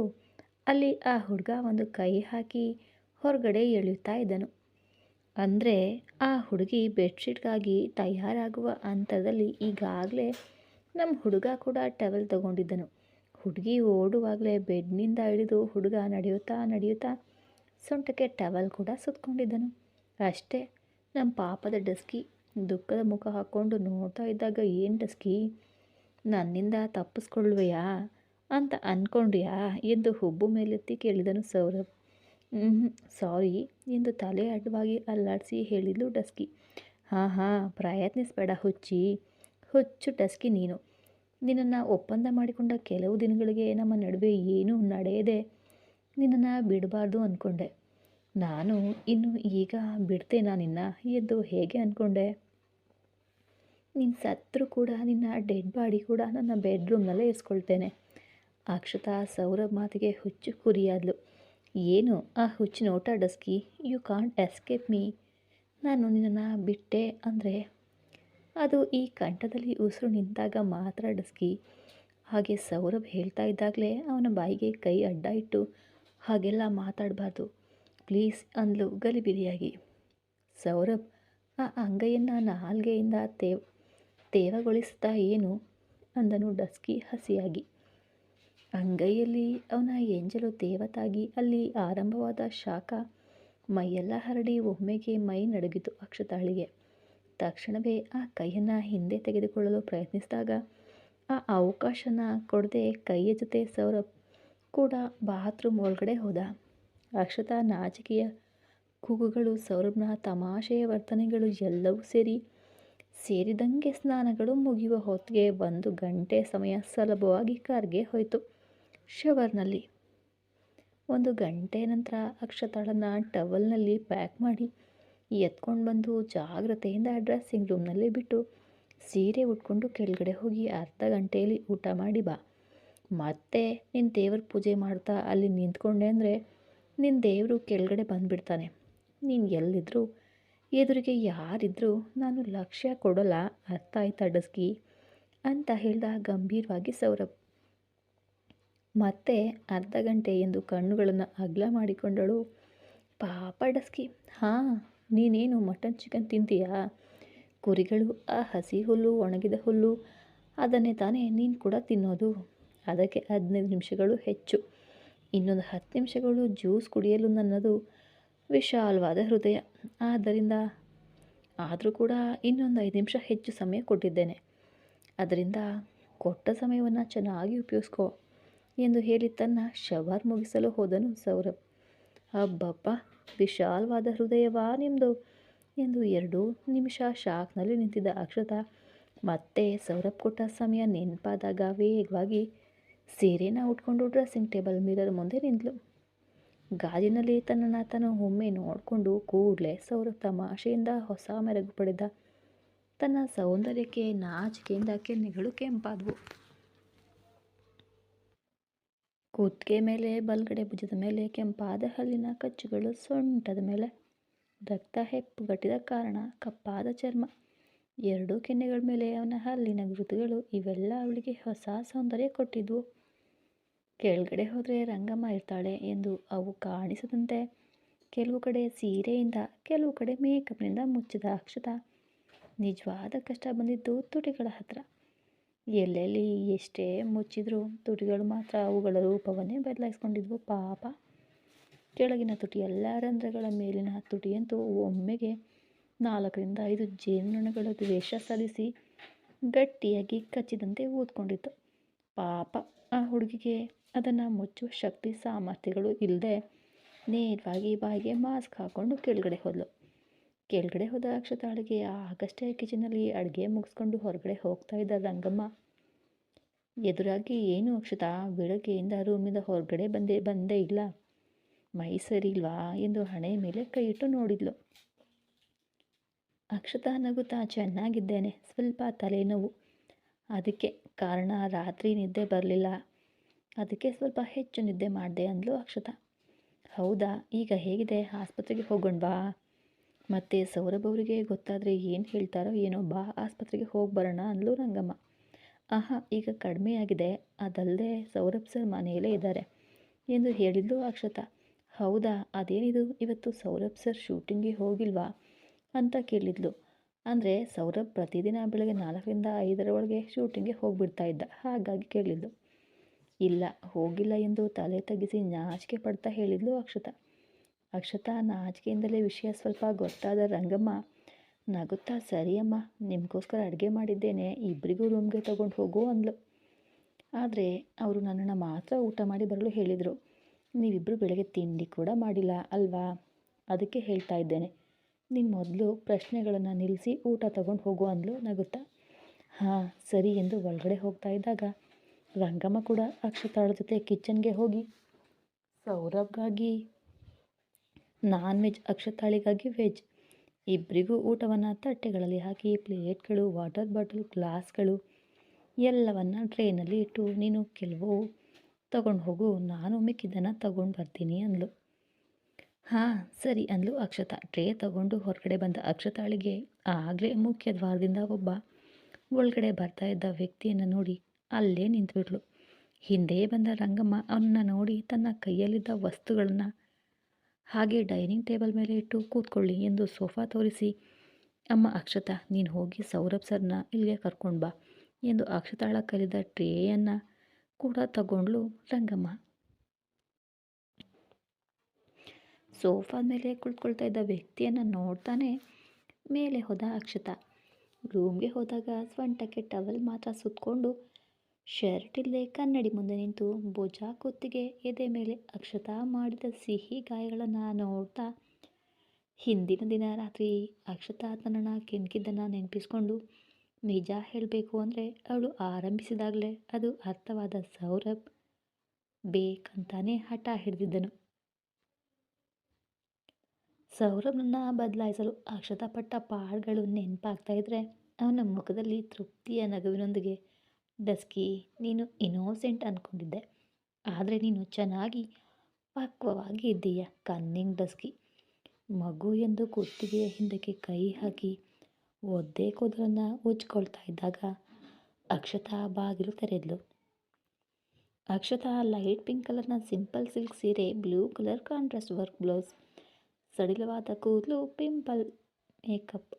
ಅಲ್ಲಿ ಆ ಹುಡುಗ ಒಂದು ಕೈ ಹಾಕಿ ಹೊರಗಡೆ ಎಳೆಯುತ್ತಾ ಇದ್ದನು. ಅಂದರೆ ಆ ಹುಡುಗಿ ಬೆಡ್ಶೀಟ್ಗಾಗಿ ತಯಾರಾಗುವ ಹಂತದಲ್ಲಿ ಈಗಾಗಲೇ ನಮ್ಮ ಹುಡುಗ ಕೂಡ ಟವೆಲ್ ತಗೊಂಡಿದ್ದನು. ಹುಡುಗಿ ಓಡುವಾಗಲೇ ಬೆಡ್ನಿಂದ ಇಳಿದು ಹುಡುಗ ನಡೆಯುತ್ತಾ ನಡೆಯುತ್ತಾ ಸೊಂಟಕ್ಕೆ ಟವೆಲ್ ಕೂಡ ಸುತ್ತಕೊಂಡಿದ್ದನು ಅಷ್ಟೇ ನಮ್ಮ ಪಾಪದ ಡಸ್ಕಿ ದುಃಖದ ಮುಖ ಹಾಕ್ಕೊಂಡು ನೋಡ್ತಾ ಇದ್ದಾಗ, ಏನು ಡಸ್ಕಿ? ನನ್ನಿಂದ ತಪ್ಪಿಸ್ಕೊಳ್ವೆಯಾ ಅಂತ ಅಂದ್ಕೊಂಡ್ಯಾ ಎಂದು ಹುಬ್ಬು ಮೇಲೆತ್ತಿ ಕೇಳಿದನು ಸೌರಭ್. ಸಾರಿ ಎಂದು ತಲೆ ಅಡ್ಡವಾಗಿ ಅಲ್ಲಾಡಿಸಿ ಹೇಳಿದ್ಲು ಡಸ್ಕಿ. ಹಾಂ ಹಾಂ, ಪ್ರಯತ್ನಿಸಬೇಡ ಹುಚ್ಚಿ. ಹುಚ್ಚು ಡಸ್ಕಿ ನೀನು. ನಿನ್ನನ್ನು ಒಪ್ಪಂದ ಮಾಡಿಕೊಂಡ ಕೆಲವು ದಿನಗಳಿಗೆ ನಮ್ಮ ನಡುವೆ ಏನೂ ನಡೆಯದೆ ನಿನ್ನನ್ನು ಬಿಡಬಾರ್ದು ಅಂದ್ಕೊಂಡೆ ನಾನು ಇನ್ನು ಈಗ ಬಿಡ್ತೇನಾ ನಿನ್ನ ಎಂದು ಹೇಗೆ ಅಂದ್ಕೊಂಡೆ ನಿನ್ನ ಸತ್ರು ಕೂಡ, ನಿನ್ನ ಡೆಡ್ ಬಾಡಿ ಕೂಡ ನನ್ನ ಬೆಡ್ರೂಮ್ನಲ್ಲೇ ಇರಿಸ್ಕೊಳ್ತೇನೆ ಅಕ್ಷತಾ ಸೌರಭ್ ಮಾತಿಗೆ ಹುಚ್ಚು ಕುರಿಯಾದ್ಲು. ಏನು ಆ ಹುಚ್ಚು ನೋಟ dusky? You can't escape me. ನಾನು ನಿನ್ನನ್ನು ಬಿಟ್ಟೆ ಅಂದರೆ? ಅದು ಈ ಕಂಠದಲ್ಲಿ ಉಸಿರು ನಿಂತಾಗ ಮಾತ್ರ ಡಸ್ಕಿ. ಹಾಗೆ ಸೌರಭ್ ಹೇಳ್ತಾ ಇದ್ದಾಗಲೇ ಅವನ ಬಾಯಿಗೆ ಕೈ ಅಡ್ಡ ಇಟ್ಟು ಹಾಗೆಲ್ಲ ಮಾತಾಡಬಾರ್ದು. ಪ್ಲೀಸ್, ಅಂದ್ಲು ಗಲಿಬಿಲಿಯಾಗಿ. ಸೌರಭ್, ಆ ಅಂಗೈಯನ್ನು ನಾಲ್ಗೆಯಿಂದ ತೇವ್, ತೇವಗೊಳಿಸ್ತಾ ಏನು? ಅಂದನು ಡಸ್ಕಿ ಹಸಿಯಾಗಿ. ಅಂಗೈಯಲ್ಲಿ ಅವನ ಎಂಜಲು ತೇವತಾಗಿ ಅಲ್ಲಿ ಆರಂಭವಾದ ಶಾಖ ಮೈಯೆಲ್ಲ ಹರಡಿ ಒಮ್ಮೆಗೆ ಮೈ ನಡುಗಿತು ಅಕ್ಷತಾಳಿಗೆ. ತಕ್ಷಣವೇ ಆ ಕೈಯನ್ನು ಹಿಂದೆ ತೆಗೆದುಕೊಳ್ಳಲು ಪ್ರಯತ್ನಿಸಿದಾಗ ಆ ಅವಕಾಶನ ಕೊಡದೆ ಕೈಯ ಜೊತೆ ಸೌರಭ್ ಕೂಡ ಬಾತ್ರೂಮ್ ಒಳಗಡೆ ಹೋದ. ಅಕ್ಷತಾ ನಾಚಿಕೆಯ ಕೂಗುಗಳು, ಸೌರಭ್ನ ತಮಾಷೆಯ ವರ್ತನೆಗಳು ಎಲ್ಲವೂ ಸೇರಿ ಸೇರಿದಂಗೆ ಸ್ನಾನಗಳು ಮುಗಿಯುವ ಹೊತ್ತಿಗೆ ಒಂದು ಗಂಟೆ ಸಮಯ ಸುಲಭವಾಗಿ ಕಾರ್ಗೆ ಹೋಯಿತು. ಶವರ್ನಲ್ಲಿ. ಒಂದು ಗಂಟೆ ನಂತರ ಅಕ್ಷತಾಳನ್ನು ಟವಲ್ನಲ್ಲಿ ಪ್ಯಾಕ್ ಮಾಡಿ ಎತ್ಕೊಂಡು ಬಂದು ಜಾಗ್ರತೆಯಿಂದ ಡ್ರೆಸ್ಸಿಂಗ್ ರೂಮ್ನಲ್ಲಿ ಬಿಟ್ಟು ಸೀರೆ ಉಟ್ಕೊಂಡು ಕೆಳಗಡೆ ಹೋಗಿ ಅರ್ಧ ಗಂಟೆಯಲ್ಲಿ ಊಟ ಮಾಡಿ ಬಾ. ಮತ್ತೆ ನಿನ್ನ ದೇವ್ರ ಪೂಜೆ ಮಾಡ್ತಾ ಅಲ್ಲಿ ನಿಂತ್ಕೊಂಡೆ ಅಂದರೆ ನಿನ್ನ ದೇವರು ಕೆಳಗಡೆ ಬಂದುಬಿಡ್ತಾನೆ. ನೀನು ಎಲ್ಲಿದ್ದರೂ ಎದುರಿಗೆ ಯಾರಿದ್ದರೂ ನಾನು ಲಕ್ಷ್ಯ ಕೊಡೋಲ್ಲ, ಅರ್ಥ ಆಯ್ತಾ ಡಸ್ಕಿ? ಅಂತ ಹೇಳ್ದ ಗಂಭೀರವಾಗಿ ಸೌರಭ್. ಮತ್ತೆ ಅರ್ಧ ಗಂಟೆ ಎಂದು ಕಣ್ಣುಗಳನ್ನು ಅಗ್ಲ ಮಾಡಿಕೊಂಡಳು. ಪಾಪ ಡಸ್ಕಿ. ಹಾಂ, ನೀನೇನು ಮಟನ್ ಚಿಕನ್ ತಿಂತೀಯಾ? ಕುರಿಗಳು ಆ ಹಸಿ ಹುಲ್ಲು, ಒಣಗಿದ ಹುಲ್ಲು, ಅದನ್ನೇ ತಾನೇ ನೀನು ಕೂಡ ತಿನ್ನೋದು. ಅದಕ್ಕೆ ಹದಿನೈದು ನಿಮಿಷಗಳು ಹೆಚ್ಚು. ಇನ್ನೊಂದು ಹತ್ತು ನಿಮಿಷಗಳು ಜ್ಯೂಸ್ ಕುಡಿಯಲು ನನ್ನದು ವಿಶಾಲವಾದ ಹೃದಯ. ಆದ್ದರಿಂದ ಆದರೂ ಕೂಡ ಇನ್ನೊಂದು ಐದು ನಿಮಿಷ ಹೆಚ್ಚು ಸಮಯ ಕೊಟ್ಟಿದ್ದೇನೆ. ಅದರಿಂದ ಕೊಟ್ಟ ಸಮಯವನ್ನು ಚೆನ್ನಾಗಿ ಉಪಯೋಗಿಸ್ಕೋ. ಎಂದು ಹೇಳಿ ತನ್ನ ಶವರ್ ಮುಗಿಸಲು ಹೋದನು ಸೌರಭ್. ಅಬ್ಬಪ್ಪ ವಿಶಾಲವಾದ ಹೃದಯವಾ ನಿಮ್ಮದು ಎಂದು ಎರಡು ನಿಮಿಷ ಶಾಕ್ನಲ್ಲಿ ನಿಂತಿದ್ದ ಅಕ್ಷತ, ಮತ್ತೆ ಸೌರಭ್ ಕೊಟ್ಟ ಸಮಯ ನೆನಪಾದಾಗ ವೇಗವಾಗಿ ಸೀರೆನ ಉಟ್ಕೊಂಡು ಡ್ರೆಸ್ಸಿಂಗ್ ಟೇಬಲ್ ಮಿರರ್ ಮುಂದೆ ನಿಂತಳು ಗಾಜಿನಲ್ಲಿ ತನ್ನನ್ನು ತಾನು ಒಮ್ಮೆ ನೋಡಿಕೊಂಡು ಕೂಡಲೇ ಸೌರಭ್ ತಮಾಷೆಯಿಂದ ಹೊಸ ಮೆರಗು ಪಡೆದ. ತನ್ನ ಸೌಂದರ್ಯಕ್ಕೆ ನಾಚಿಕೆಯಿಂದ ಕೆನ್ನೆಗಳು ಕೆಂಪಾದವು. ಕುತ್ತಿಗೆ ಮೇಲೆ, ಬಲ್ಗಡೆ ಭುಜದ ಮೇಲೆ, ಕೆಂಪಾದ ಹಲ್ಲಿನ ಕಚ್ಚುಗಳು ಸೊಂಟದ ಮೇಲೆ. ರಕ್ತ ಹೆಪ್ಪುಗಟ್ಟಿದ ಕಾರಣ, ಕಪ್ಪಾದ ಚರ್ಮ. ಎರಡೂ ಕೆನ್ನೆಗಳ ಮೇಲೆ ಅವನ ಹಲ್ಲಿನ ಗುರುತುಗಳು, ಇವೆಲ್ಲ ಅವಳಿಗೆ ಹೊಸ ಸೌಂದರ್ಯ ಕೊಟ್ಟಿದ್ವು. ಕೆಳಗಡೆ ಹೋದರೆ ರಂಗಮ್ಮ ಇರ್ತಾಳೆ ಎಂದು ಅವು ಕಾಣಿಸದಂತೆ. ಕೆಲವು ಕಡೆ ಸೀರೆಯಿಂದ, ಕೆಲವು ಕಡೆ ಮೇಕಪ್ನಿಂದ ಮುಚ್ಚಿದ ಅಕ್ಷತ. ನಿಜವಾದ ಕಷ್ಟ ಬಂದಿದ್ದು ತುಟಿಗಳ ಹತ್ರ. ಎಲ್ಲೆಲ್ಲಿ ಎಷ್ಟೇ ಮುಚ್ಚಿದ್ರು ತುಟಿಗಳು ಮಾತ್ರ ಅವುಗಳ ರೂಪವನ್ನೇ ಬದಲಾಯಿಸ್ಕೊಂಡಿದ್ವು. ಪಾಪ. ಕೆಳಗಿನ ತುಟಿ ಎಲ್ಲ ರಂಧ್ರಗಳ ಮೇಲಿನ ತುಟಿಯಂತೂ ಒಮ್ಮೆಗೆ ನಾಲ್ಕರಿಂದ ಐದು ಜೇನುನೊಣಗಳ ದ್ವೇಷ ಸಲ್ಲಿಸಿ ಗಟ್ಟಿಯಾಗಿ ಕಚ್ಚಿದಂತೆ ಊದ್ಕೊಂಡಿತ್ತು. ಪಾಪ. ಆ ಹುಡುಗಿಗೆ ಅದನ್ನು ಮುಚ್ಚುವ ಶಕ್ತಿ, ಸಾಮರ್ಥ್ಯಗಳು ಇಲ್ಲದೆ ನೇರವಾಗಿ ಬಾಯಿಗೆ ಮಾಸ್ಕ್ ಹಾಕ್ಕೊಂಡು ಕೆಳಗಡೆ ಹೋದಳು ಕೆಳಗಡೆ ಹೋದ ಅಕ್ಷತಾಳಿಗೆ ಆಗಷ್ಟೇ ಕಿಚನಲ್ಲಿ ಅಡುಗೆ ಮುಗಿಸ್ಕೊಂಡು ಹೊರಗಡೆ ಹೋಗ್ತಾ ಇದ್ದ ರಂಗಮ್ಮ. ಎದುರಾಗಿ ಏನು ಅಕ್ಷತಾ? ಬೆಳಗ್ಗೆಯಿಂದ ರೂಮಿಂದ ಹೊರಗಡೆ ಬಂದೇ ಬಂದೇ ಇಲ್ಲ. ಮೈ ಸರಿ ಇಲ್ವಾ? ಎಂದು ಹಣೆ ಮೇಲೆ ಕೈ ಇಟ್ಟು ನೋಡಿದ್ಲು. ಅಕ್ಷತಾ ನಗುತ್ತಾ? ಚೆನ್ನಾಗಿದ್ದೇನೆ. ಸ್ವಲ್ಪ ತಲೆನೋವು. ಅದಕ್ಕೆ ಕಾರಣ ರಾತ್ರಿ ನಿದ್ದೆ ಬರಲಿಲ್ಲ. ಅದಕ್ಕೆ ಸ್ವಲ್ಪ ಹೆಚ್ಚು ನಿದ್ದೆ ಮಾಡಿದೆ, ಅಂದ್ಲು ಅಕ್ಷತಾ. ಹೌದಾ? ಈಗ ಹೇಗಿದೆ? ಆಸ್ಪತ್ರೆಗೆ ಹೋಗೋಣ ಬಾ ಮತ್ತು ಸೌರಭ್ ಅವರಿಗೆ ಗೊತ್ತಾದರೆ ಏನು ಹೇಳ್ತಾರೋ ಏನೋ ಬಾ ಆಸ್ಪತ್ರೆಗೆ ಹೋಗಿ ಬರೋಣ ಅಂದ್ಲು ರಂಗಮ್ಮ. ಆಹಾ, ಈಗ ಕಡಿಮೆ ಆಗಿದೆ. ಅದಲ್ಲದೆ ಸೌರಭ್ ಸರ್ ಮನೆಯಲ್ಲೇ ಇದ್ದಾರೆ ಎಂದು ಹೇಳಿದ್ಲು ಅಕ್ಷತಾ. ಹೌದಾ, ಅದೇನಿದು? ಇವತ್ತು ಸೌರಭ್ ಸರ್ ಶೂಟಿಂಗ್ಗೆ ಹೋಗಿಲ್ವಾ? ಅಂತ ಕೇಳಿದ್ಲು. ಅಂದರೆ ಸೌರಭ್ ಪ್ರತಿದಿನ ಬೆಳಗ್ಗೆ ನಾಲ್ಕರಿಂದ ಐದರ ಒಳಗೆ ಶೂಟಿಂಗ್ಗೆ ಹೋಗಿಬಿಡ್ತಾ ಇದ್ದ. ಹಾಗಾಗಿ ಕೇಳಿದ್ಲು. ಇಲ್ಲ, ಹೋಗಿಲ್ಲ ಎಂದು ತಲೆ ತಗ್ಗಿಸಿ ನಾಚಿಕೆ ಪಡ್ತಾ ಹೇಳಿದ್ಲು ಅಕ್ಷತಾ. ಅಕ್ಷತಾ ನಾಚಿಕೆಯಿಂದಲೇ ವಿಷಯ ಸ್ವಲ್ಪ ಗೊತ್ತಾದ ರಂಗಮ್ಮ, ನಗುತ್ತಾ, ಸರಿಯಮ್ಮ, ನಿಮಗೋಸ್ಕರ ಅಡುಗೆ ಮಾಡಿದ್ದೇನೆ ಇಬ್ಬರಿಗೂ ರೂಮ್ಗೆ ತಗೊಂಡು ಹೋಗು ಅಂದ್ಲು. ಆದರೆ ಅವರು ನನ್ನನ್ನು ಮಾತ್ರ ಊಟ ಮಾಡಿ ಬರಲು ಹೇಳಿದರು. ನೀವಿಬ್ಬರು ಬೆಳಗ್ಗೆ ತಿಂಡಿ ಕೂಡ ಮಾಡಿಲ್ಲ ಅಲ್ವಾ? ಅದಕ್ಕೆ ಹೇಳ್ತಾ ಇದ್ದೇನೆ. ನೀನು ಮೊದಲು ಪ್ರಶ್ನೆಗಳನ್ನು ನಿಲ್ಲಿಸಿ ಊಟ ತಗೊಂಡು ಹೋಗು ಅಂದ್ಲು ನಗುತ್ತಾ. ಹಾಂ, ಸರಿ ಎಂದು ಒಳಗಡೆ ಹೋಗ್ತಾ ಇದ್ದಾಗ ರಂಗಮ್ಮ ಕೂಡ ಅಕ್ಷತಾಳ ಜೊತೆ ಕಿಚನ್ಗೆ ಹೋಗಿ ಸೌರಭ್ಗಾಗಿ ನಾನ್ ವೆಜ್ ಅಕ್ಷತಾಳಿಗಾಗಿ ವೆಜ್. ಇಬ್ಬರಿಗೂ ಊಟವನ್ನು ತಟ್ಟೆಗಳಲ್ಲಿ ಹಾಕಿ, ಪ್ಲೇಟ್ಗಳು, ವಾಟರ್ ಬಾಟಲ್, ಗ್ಲಾಸ್ಗಳು, ಎಲ್ಲವನ್ನು ಟ್ರೇನಲ್ಲಿ ಇಟ್ಟು, ನೀನು ಕೆಲವು ತಗೊಂಡು ಹೋಗು, ನಾನು ಮಿಕ್ಕಿದ್ದನ್ನು ತಗೊಂಡು ಬರ್ತೀನಿ ಅಂದಳು ಹಾಂ, ಸರಿ ಅಂದಳು ಅಕ್ಷತಾ. ಟ್ರೇ ತಗೊಂಡು ಹೊರಗಡೆ ಬಂದ ಅಕ್ಷತಾಳಿಗೆ ಆಗಲೇ ಮುಖ್ಯ ದ್ವಾರದಿಂದ ಒಬ್ಬ ಒಳಗಡೆ ಬರ್ತಾ ಇದ್ದ ವ್ಯಕ್ತಿಯನ್ನು ನೋಡಿ ಅಲ್ಲೇ ನಿಂತುಬಿಟ್ಲು. ಹಿಂದೆ ಬಂದ ರಂಗಮ್ಮ ಅವನ್ನ ನೋಡಿ ತನ್ನ ಕೈಯಲ್ಲಿದ್ದ ವಸ್ತುಗಳನ್ನು ಹಾಗೆ ಡೈನಿಂಗ್ ಟೇಬಲ್ ಮೇಲೆ ಇಟ್ಟು ಕೂತ್ಕೊಳ್ಳಿ ಎಂದು ಸೋಫಾ ತೋರಿಸಿ, ಅಮ್ಮ ಅಕ್ಷತಾ, ನೀನು ಹೋಗಿ ಸೌರಭ್ ಸರ್ನ ಇಲ್ಲಿಗೆ ಕರ್ಕೊಂಡು ಬಾ ಎಂದು ಅಕ್ಷತಾಳ ಕಲಿದ ಟ್ರೇಯನ್ನು ಕೂಡ ತಗೊಂಡ್ಲು ರಂಗಮ್ಮ. ಸೋಫಾದ ಮೇಲೆ ಕುಳಿತುಕೊಳ್ತಾ ಇದ್ದ ವ್ಯಕ್ತಿಯನ್ನು ನೋಡ್ತಾನೆ ಮೇಲೆ ಹೋದ ಅಕ್ಷತಾ. ರೂಮ್ಗೆ ಹೋದಾಗ ಸ್ವಂಟಕ್ಕೆ ಟವಲ್ ಮಾತ್ರ ಸುತ್ತಕೊಂಡು ಶರ್ಟ್ ಇಲ್ಲದೆ ಕನ್ನಡಿ ಮುಂದೆ ನಿಂತು ಭುಜ ಕುತ್ತಿಗೆ ಎದೆ ಮೇಲೆ ಅಕ್ಷತಾ ಮಾಡಿದ ಸಿಹಿ ಗಾಯಗಳನ್ನು ನೋಡ್ತಾ ಹಿಂದಿನ ದಿನ ರಾತ್ರಿ ಅಕ್ಷತಾ ತನ್ನನ್ನು ಕೆಣಕಿದ್ದನ್ನು ನೆನಪಿಸ್ಕೊಂಡು, ನಿಜ ಹೇಳಬೇಕು ಅಂದರೆ ಅವಳು ಆರಂಭಿಸಿದಾಗಲೇ ಅದು ಅರ್ಥವಾದ ಸೌರಭ್ ಬೇಕಂತಾನೆ ಹಠ ಹಿಡಿದಿದ್ದನು. ಸೌರಭ್ನನ್ನು ಬದಲಾಯಿಸಲು ಅಕ್ಷತಾ ಪಟ್ಟ ಪಾಡ್ಗಳು ನೆನಪಾಗ್ತಾ ಇದ್ರೆ ಅವನ ಮುಖದಲ್ಲಿ ತೃಪ್ತಿಯ ನಗುವಿನೊಂದಿಗೆ ಡಸ್ಕಿ, ನೀನು ಇನೋಸೆಂಟ್ ಅಂದ್ಕೊಂಡಿದ್ದೆ ಆದರೆ ನೀನು ಚೆನ್ನಾಗಿ ಪಕ್ವವಾಗಿ ಇದ್ದೀಯ ಕನ್ನಿಂಗ್ ಡಸ್ಕಿ. ಮಗು ಎಂದು ಕುತ್ತಿಗೆಯ ಹಿಂದಕ್ಕೆ ಕೈ ಹಾಕಿ ಒದ್ದೆ ಕೂದಲನ್ನು ಉಜ್ಕೊಳ್ತಾ ಇದ್ದಾಗ ಅಕ್ಷತಾ ಬಾಗಿಲು ತೆರೆದ್ಲು. ಅಕ್ಷತಾ ಲೈಟ್ ಪಿಂಕ್ ಕಲರ್ನ ಸಿಂಪಲ್ ಸಿಲ್ಕ್ ಸೀರೆ, blue colour contrast work blouse, ಸಡಿಲವಾದ ಕೂದಲು, ಪಿಂಪಲ್ ಮೇಕಪ್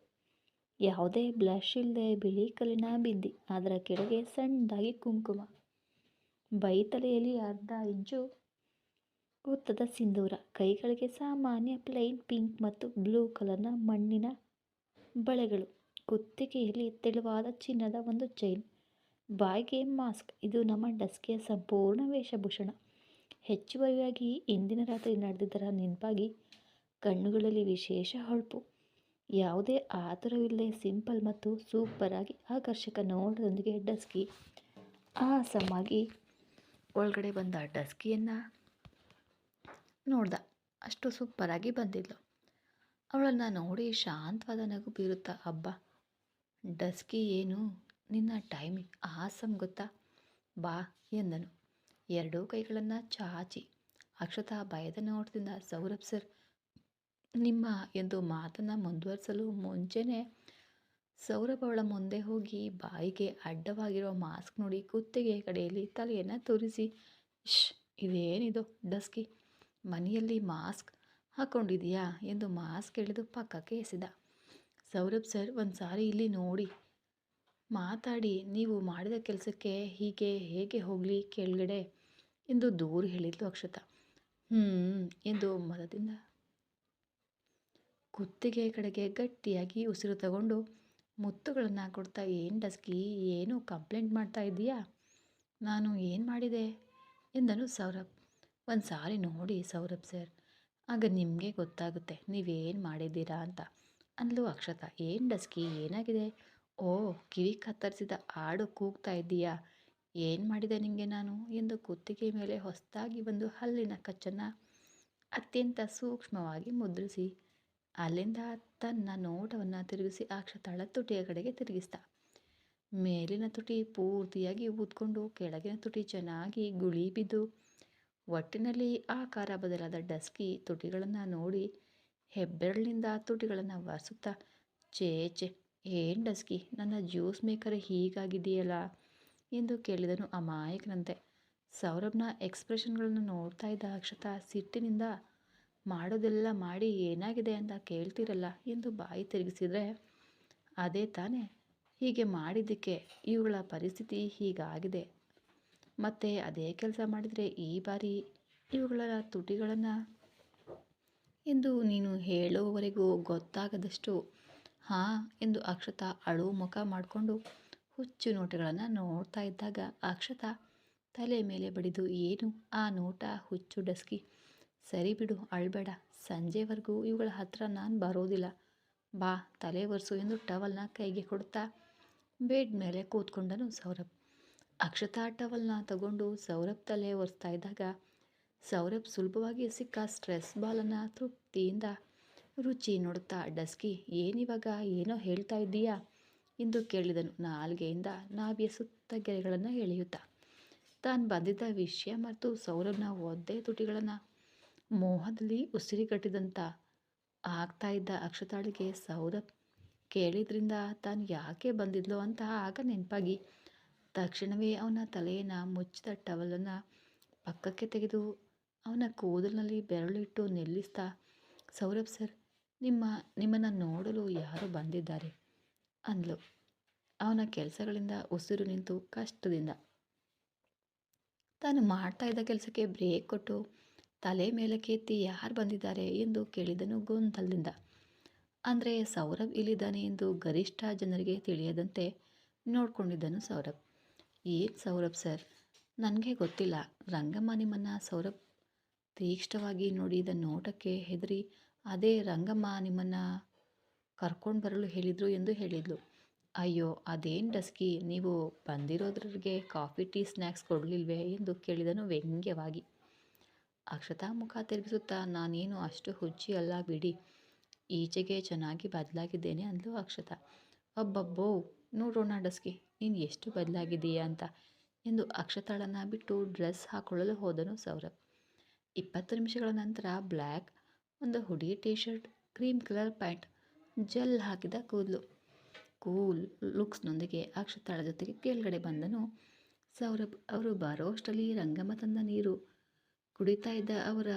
ಯಾವುದೇ ಬ್ಲಷ್ ಇಲ್ಲದೆ ಬಿಳಿ ಕಲ್ಲಿನ ಬಿಂದಿ, ಅದರ ಕೆಳಗೆ ಸಣ್ಣದಾಗಿ ಕುಂಕುಮ. ಬೈತಲೆಯಲ್ಲಿ ಅರ್ಧ ಇಂಚು ಉತ್ತದ ಸಿಂಧೂರ, ಕೈಗಳಿಗೆ ಸಾಮಾನ್ಯ ಪ್ಲೈನ್ ಪಿಂಕ್ ಮತ್ತು ಬ್ಲೂ ಕಲರ್ನ ಮಣ್ಣಿನ ಬಳೆಗಳು. ಕುತ್ತಿಗೆಯಲ್ಲಿ ತೆಳುವಾದ ಚಿನ್ನದ ಒಂದು ಚೈನ್. ಬಾಯ್ಗೆ ಮಾಸ್ಕ್. ಇದು ನಮ್ಮ ಡಸ್ಕಿಯ ಸಂಪೂರ್ಣ ವೇಷಭೂಷಣ. ಹೆಚ್ಚುವರಿಯಾಗಿ ಇಂದಿನ ರಾತ್ರಿ ನಡೆದಿದ್ದರ ನೆನಪಾಗಿ ಕಣ್ಣುಗಳಲ್ಲಿ ವಿಶೇಷ ಹೊಳಪು. ಯಾವುದೇ ಆತುರವಿಲ್ಲದೆ ಸಿಂಪಲ್ ಮತ್ತು ಸೂಪರಾಗಿ ಆಕರ್ಷಕ ನೋಟದೊಂದಿಗೆ ಡಸ್ಕಿ ಆಸಮಾಗಿ ಒಳಗಡೆ ಬಂದ ಡಸ್ಕಿಯನ್ನು ನೋಡ್ದ. ಅಷ್ಟು ಸೂಪರಾಗಿ ಬಂದಿದ್ಲು. ಅವಳನ್ನು ನೋಡಿ ಶಾಂತವಾದ ನಗು ಬೀರುತ್ತಾ ಹಬ್ಬ ಡಸ್ಕಿ ಏನು? ನಿನ್ನ ಟೈಮಿಂಗ್ ಆಸಮ್ ಗೊತ್ತಾ? ಬಾ, ಎಂದನು. ಎರಡೂ ಕೈಗಳನ್ನು ಚಾಚಿ ಅಕ್ಷತಾ ಭಯದ ನೋಟದಿಂದ ಸೌರಭ್ ಸರ್ ನಿಮ್ಮ ಎಂದು ಮಾತನ್ನು ಮುಂದುವರಿಸಲು ಮುಂಚೆನೆ ಸೌರಭ ಮುಂದೆ ಹೋಗಿ ಬಾಯಿಗೆ ಅಡ್ಡವಾಗಿರೋ ಮಾಸ್ಕ್ ನೋಡಿ ಕುತ್ತಿಗೆ ಕಡೆಯಲ್ಲಿ ತಲೆಯನ್ನು ತೋರಿಸಿ ಶ್ ಇದೇನಿದು ಡಸ್ಕಿ? ಮನೆಯಲ್ಲಿ ಮಾಸ್ಕ್ ಹಾಕ್ಕೊಂಡಿದೀಯಾ ಎಂದು ಮಾಸ್ಕ್ ಹೇಳಿದು ಪಕ್ಕಕ್ಕೆ ಎಸೆದ. ಸೌರಭ್ ಸರ್ ಒಂದು ಸಾರಿ ಇಲ್ಲಿ ನೋಡಿ. ಮಾತಾಡಿ, ನೀವು ಮಾಡಿದ ಕೆಲಸಕ್ಕೆ ಹೀಗೆ ಹೇಗೆ ಹೋಗಲಿ ಕೆಳಗಡೆ? ಎಂದು ದೂರು ಹೇಳಿದ್ಲು ಅಕ್ಷತಾ. ಹ್ಞೂ ಎಂದು ಮದದಿಂದ ಕುತ್ತಿಗೆ ಕಡೆಗೆ ಗಟ್ಟಿಯಾಗಿ ಉಸಿರು ತಗೊಂಡು, ಮುತ್ತುಗಳನ್ನು ಕೊಡ್ತಾ, ಏನು ಡಸ್ಕಿ, ಏನು ಕಂಪ್ಲೇಂಟ್ ಮಾಡ್ತಾ ಇದ್ದೀಯಾ? ನಾನು ಏನು ಮಾಡಿದೆ? ಎಂದನು ಸೌರಭ್. ಒಂದು ಸಾರಿ ನೋಡಿ ಸೌರಭ್ ಸರ್, ಆಗ ನಿಮಗೆ ಗೊತ್ತಾಗುತ್ತೆ, ನೀವೇನು ಮಾಡಿದ್ದೀರಾ ಅಂತ. ಅಂದ್ಲು ಅಕ್ಷತಾ. ಏನು ಡಸ್ಕಿ, ಏನಾಗಿದೆ? ಓ, ಕಿವಿ ಕತ್ತರಿಸಿದ ಹಾಡು ಕೂಗ್ತಾ ಇದ್ದೀಯಾ? ಏನು ಮಾಡಿದೆ ನಿಮಗೆ ನಾನು? ಎಂದು ಕುತ್ತಿಗೆ ಮೇಲೆ ಹೊಸದಾಗಿ ಒಂದು ಹಲ್ಲಿನ ಕಚ್ಚನ್ನು ಅತ್ಯಂತ ಸೂಕ್ಷ್ಮವಾಗಿ ಮುದ್ರಿಸಿ ಅಲ್ಲಿಂದ ತನ್ನ ನೋಟವನ್ನು ತಿರುಗಿಸಿ ಅಕ್ಷತಾಳ ತುಟಿಯ ಕಡೆಗೆ ತಿರುಗಿಸ್ದ. ಮೇಲಿನ ತುಟಿ ಪೂರ್ತಿಯಾಗಿ ಊದ್ಕೊಂಡು ಕೆಳಗಿನ ತುಟಿ ಚೆನ್ನಾಗಿ ಗುಳಿ ಬಿದ್ದು, ಒಟ್ಟಿನಲ್ಲಿ ಆಕಾರ ಬದಲಾದ ಡಸ್ಕಿ ತುಟಿಗಳನ್ನು ನೋಡಿ ಹೆಬ್ಬೆರಳಿನಿಂದ ತುಟಿಗಳನ್ನು ಒರೆಸುತ್ತಾ ಚೇ ಚೇ ಏನು ಡಸ್ಕಿ? ನನ್ನ ಜ್ಯೂಸ್ ಮೇಕರ್ ಹೀಗಾಗಿದೆಯಲ್ಲ ಎಂದು ಕೇಳಿದನು ಅಮಾಯಕನಂತೆ. ಸೌರಭ್ನ ಎಕ್ಸ್ಪ್ರೆಷನ್ಗಳನ್ನು ನೋಡ್ತಾ ಇದ್ದ ಅಕ್ಷತಾ ಸಿಟ್ಟಿನಿಂದ ಮಾಡೋದೆಲ್ಲ ಮಾಡಿ ಏನಾಗಿದೆ ಅಂತ ಕೇಳ್ತಿರಲ್ಲ ಎಂದು ಬಾಯಿ ತಿರುಗಿಸಿದರೆ, ಅದೇ ತಾನೇ, ಹೀಗೆ ಮಾಡಿದ್ದಕ್ಕೆ ಇವುಗಳ ಪರಿಸ್ಥಿತಿ ಹೀಗಾಗಿದೆ. ಮತ್ತು ಅದೇ ಕೆಲಸ ಮಾಡಿದರೆ ಈ ಬಾರಿ ಇವುಗಳ ತುಟಿಗಳನ್ನು? ಎಂದು ನೀನು ಹೇಳುವವರೆಗೂ ಗೊತ್ತಾಗದಷ್ಟು, ಹಾಂ ಎಂದು ಅಕ್ಷತ ಅಳು ಮುಖ ಮಾಡಿಕೊಂಡು ಹುಚ್ಚು ನೋಟಗಳನ್ನು ನೋಡ್ತಾ ಇದ್ದಾಗ ಅಕ್ಷತ ತಲೆ ಮೇಲೆ ಬಡಿದು, ಏನು ಆ ನೋಟ ಹುಚ್ಚು ಡಸ್ಕಿ? ಸರಿ ಬಿಡು, ಅಳ್ಬೇಡ. ಸಂಜೆವರೆಗೂ ಇವುಗಳ ಹತ್ರ ನಾನು ಬರೋದಿಲ್ಲ. ಬಾ, ತಲೆ ಒರೆಸು ಎಂದು ಟವಲ್ನ ಕೈಗೆ ಕೊಡ್ತಾ ಬೆಡ್ ಮೇಲೆ ಕೂತ್ಕೊಂಡನು ಸೌರಭ್. ಅಕ್ಷತಾ ಟವಲ್ನ ತಗೊಂಡು ಸೌರಭ್ ತಲೆ ಒರೆಸ್ತಾ ಇದ್ದಾಗ ಸೌರಭ್ ಸುಲಭವಾಗಿ ಸಿಕ್ಕ ಸ್ಟ್ರೆಸ್ ಬಾಲನ್ನು ತೃಪ್ತಿಯಿಂದ ರುಚಿ ನೋಡುತ್ತಾ ಡಸ್ಕಿ, ಏನಿವಾಗ ಏನೋ ಹೇಳ್ತಾ ಇದ್ದೀಯಾ? ಎಂದು ಕೇಳಿದನು ನಾಲ್ಗೆಯಿಂದ ನಾವಿಯ ಸುತ್ತ ಗೆರೆಗಳನ್ನು ಎಳೆಯುತ್ತಾ. ತಾನು ಬಂದಿದ್ದ ವಿಷಯ ಮತ್ತು ಸೌರಭ್ನ ಒದ್ದೆ ತುಟಿಗಳನ್ನು ಮೋಹದಲ್ಲಿ ಉಸಿರುಗಟ್ಟಿದಂಥ ಆಗ್ತಾ ಇದ್ದ ಅಕ್ಷತಾಳಿಗೆ ಸೌರಭ್ ಕೇಳಿದ್ರಿಂದ ತಾನು ಯಾಕೆ ಬಂದಿದ್ಲು ಅಂತ ಆಗ ನೆನಪಾಗಿ ತಕ್ಷಣವೇ ಅವನ ತಲೆಯನ್ನು ಮುಚ್ಚಿದ ಟವಲನ್ನು ಪಕ್ಕಕ್ಕೆ ತೆಗೆದು ಅವನ ಕೂದಲಿನಲ್ಲಿ ಬೆರಳಿಟ್ಟು ನಿಲ್ಲಿಸ್ತಾ, ಸೌರಭ್ ಸರ್, ನಿಮ್ಮ, ನಿಮ್ಮನ್ನು ನೋಡಲು ಯಾರು ಬಂದಿದ್ದಾರೆ ಅಂದ್ಲು. ಅವನ ಕೆಲಸಗಳಿಂದ ಉಸಿರು ನಿಂತು ಕಷ್ಟದಿಂದ. ತಾನು ಮಾಡ್ತಾ ಇದ್ದ ಕೆಲಸಕ್ಕೆ ಬ್ರೇಕ್ ಕೊಟ್ಟು ತಲೆ ಮೇಲಕ್ಕೆ ಎತ್ತಿ ಯಾರು ಬಂದಿದ್ದಾರೆ ಎಂದು ಕೇಳಿದನು ಗೊಂದಲದಿಂದ. ಅಂದರೆ ಸೌರಭ್ ಇಲ್ಲಿದ್ದಾನೆ ಎಂದು ಗರಿಷ್ಠ ಜನರಿಗೆ ತಿಳಿಯದಂತೆ ನೋಡಿಕೊಂಡಿದ್ದನು ಸೌರಭ್. ಏನು ಸೌರಭ್ ಸರ್? ನನಗೆ ಗೊತ್ತಿಲ್ಲ. ರಂಗಮ್ಮ ನಿಮ್ಮನ್ನು ಸೌರಭ್ ತೀಕ್ಷ್ಣವಾಗಿ ನೋಡಿದ ನೋಟಕ್ಕೆ ಹೆದರಿ ಅದೇ ರಂಗಮ್ಮ ನಿಮ್ಮನ್ನು ಕರ್ಕೊಂಡು ಬರಲು ಹೇಳಿದರು ಎಂದು ಹೇಳಿದ್ಲು. ಅಯ್ಯೋ, ಅದೇನು ಡಸ್ಕಿ? ನೀವು ಬಂದಿರೋದ್ರಿಗೆ ಕಾಫಿ, ಟೀ ಸ್ನ್ಯಾಕ್ಸ್ ಕೊಡಲಿಲ್ವೇ ಎಂದು ಕೇಳಿದನು ವ್ಯಂಗ್ಯವಾಗಿ. ಅಕ್ಷತಾ ಮುಖ ತಿರುಗಿಸುತ್ತಾ ನಾನೇನು ಅಷ್ಟು ಹುಚ್ಚಿ ಅಲ್ಲ ಬಿಡಿ, ಈಚೆಗೆ ಚೆನ್ನಾಗಿ ಬದಲಾಗಿದ್ದೇನೆ ಅಂದಳು ಅಕ್ಷತಾ. ಅಬ್ಬಬ್ಬೋ, ನೋಡೋಣ ಡಸ್ಕಿ, ನೀನು ಎಷ್ಟು ಬದಲಾಗಿದ್ದೀಯಾ ಅಂತ ಎಂದು ಅಕ್ಷತಾಳನ್ನು ಬಿಟ್ಟು ಡ್ರೆಸ್ ಹಾಕೊಳ್ಳಲು ಹೋದನು ಸೌರಭ್. ಇಪ್ಪತ್ತು ನಿಮಿಷಗಳ ನಂತರ ಬ್ಲ್ಯಾಕ್, ಒಂದು hoodie T shirt cream colour pant, gel ಹಾಕಿದ ಕೂದಲು. ಕೂಲ್ ಲುಕ್ಸ್ನೊಂದಿಗೆ ಅಕ್ಷತಾಳ ಜೊತೆಗೆ ಕೆಳಗಡೆ ಬಂದನು. ಸೌರಭ್, ಅವರು ಬರೋ ಅಷ್ಟರಲ್ಲಿ ರಂಗಮ್ಮ ತಂದ ನೀರು ಕುಡಿತಾ ಇದ್ದ ಅವರ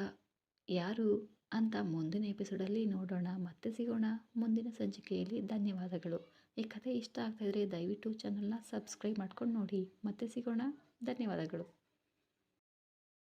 ಯಾರು ಅಂತ ಮುಂದಿನ ಎಪಿಸೋಡಲ್ಲಿ ನೋಡೋಣ. ಮತ್ತೆ ಸಿಗೋಣ ಮುಂದಿನ ಸಂಚಿಕೆಯಲ್ಲಿ. ಧನ್ಯವಾದಗಳು. ಈ ಕಥೆ ಇಷ್ಟ ಆಗ್ತಾಯಿದ್ರೆ ದಯವಿಟ್ಟು ಚಾನಲ್ನ ಸಬ್ಸ್ಕ್ರೈಬ್ ಮಾಡ್ಕೊಂಡು ನೋಡಿ. ಮತ್ತೆ ಸಿಗೋಣ. ಧನ್ಯವಾದಗಳು.